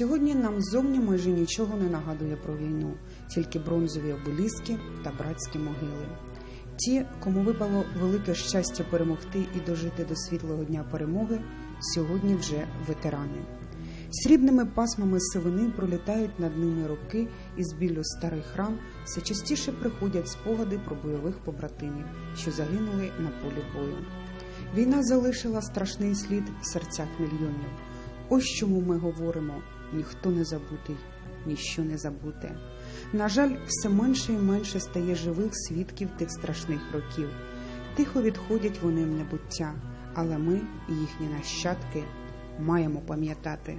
Сьогодні нам зовні майже нічого не нагадує про війну, тільки бронзові обеліски та братські могили. Ті, кому випало велике щастя перемогти і дожити до світлого дня перемоги, сьогодні вже ветерани. Срібними пасмами сивини пролітають над ними роки, і з біллю старих ран все частіше приходять спогади про бойових побратимів, що загинули на полі бою. Війна залишила страшний слід в серцях мільйонів. Ось чому ми говоримо: ніхто не забутий, ніщо не забуте. На жаль, все менше і менше стає живих свідків тих страшних років. Тихо відходять вони в небуття, але ми, їхні нащадки, маємо пам'ятати.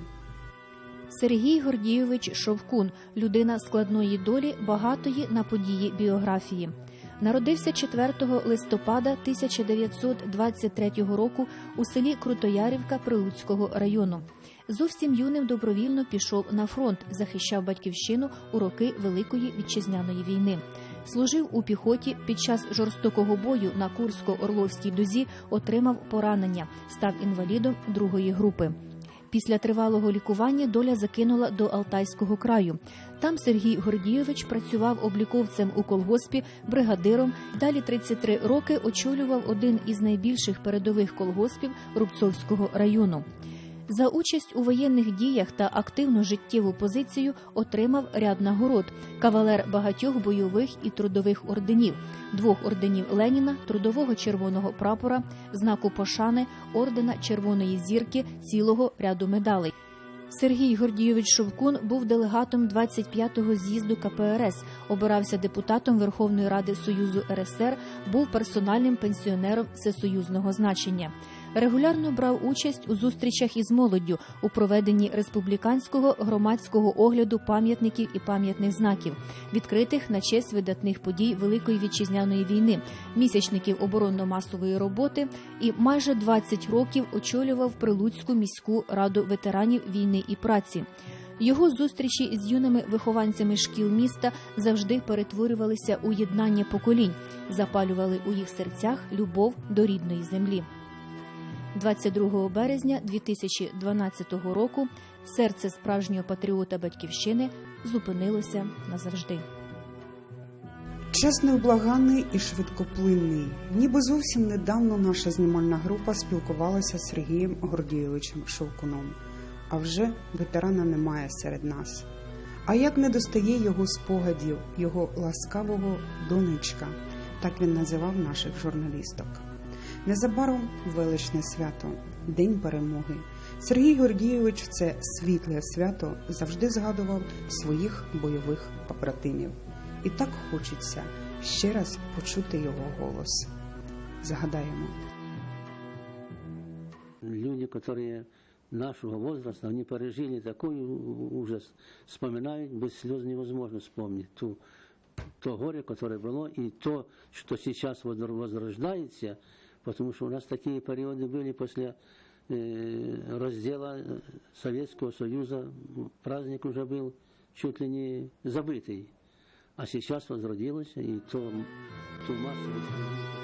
Сергій Гордійович Шовкун, людина складної долі, багатої на події біографії. Народився 4 листопада 1923 року у селі Крутоярівка Прилуцького району. Зовсім юним добровільно пішов на фронт, захищав батьківщину у роки Великої вітчизняної війни. Служив у піхоті під час жорстокого бою на Курсько-Орловській дузі, отримав поранення, став інвалідом другої групи. Після тривалого лікування доля закинула до Алтайського краю. Там Сергій Гордійович працював обліковцем у колгоспі, бригадиром. Далі 33 роки очолював один із найбільших передових колгоспів Рубцовського району. За участь у воєнних діях та активну життєву позицію отримав ряд нагород: кавалер багатьох бойових і трудових орденів, двох орденів Леніна, трудового червоного прапора, знаку пошани, ордена Червоної зірки, цілого ряду медалей. Сергій Гордійович Шовкун був делегатом 25-го з'їзду КПРС, обирався депутатом Верховної Ради Союзу РСР, був персональним пенсіонером всесоюзного значення. Регулярно брав участь у зустрічах із молоддю у проведенні республіканського громадського огляду пам'ятників і пам'ятних знаків, відкритих на честь видатних подій Великої вітчизняної війни, місячників оборонно-масової роботи і майже 20 років очолював Прилуцьку міську раду ветеранів війни і праці. Його зустрічі з юними вихованцями шкіл міста завжди перетворювалися у єднання поколінь, запалювали у їх серцях любов до рідної землі. 22 березня 2012 року серце справжнього патріота батьківщини зупинилося назавжди. Час невблаганний і швидкоплинний. Ніби зовсім недавно наша знімальна група спілкувалася з Сергієм Гордійовичем Шовкуном. А вже ветерана немає серед нас. А як не достає його спогадів, його ласкавого донечка, так він називав наших журналісток. Незабаром величне свято, День перемоги. Сергій Гордійович в це світле свято завжди згадував своїх бойових побратимів. І так хочеться ще раз почути його голос. Згадаємо. Люди, которые нашего возраста, они пережили такой ужас, вспоминают, без слез невозможно вспомнить ту, то горе, которое было, и то, что сейчас возр- возрождается, потому что у нас такие периоды были после э, раздела э, Советского Союза, праздник уже был чуть ли не забытый, а сейчас возродилось, и то, ту массу